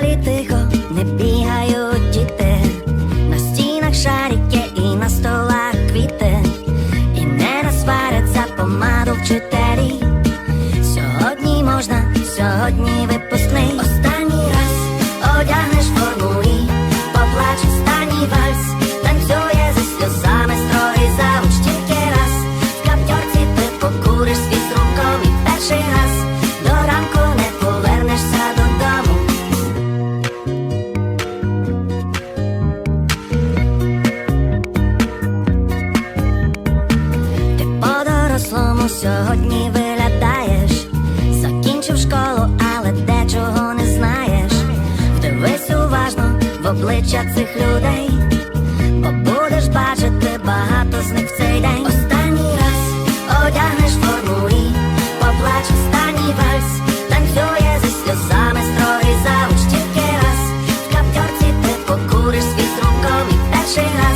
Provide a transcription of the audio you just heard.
залі тихо не бігають діти, на стінах шарики і на столах квіти, і не насваряться помаду вчителі. Сьогодні можна, сьогодні випускний. Останній раз одягнеш форму і поплач останній вальс. Ще раз сьогодні виглядаєш? Закінчив школу, але дечого не знаєш. Вдивись уважно в обличчя цих людей, бо будеш бачити багато з них в цей день. Останній раз одягнеш форму і поплач останній вальс, танцює зі сльозами строгий завуч тільки раз. В каптьорці ти покуриш свій з румком і.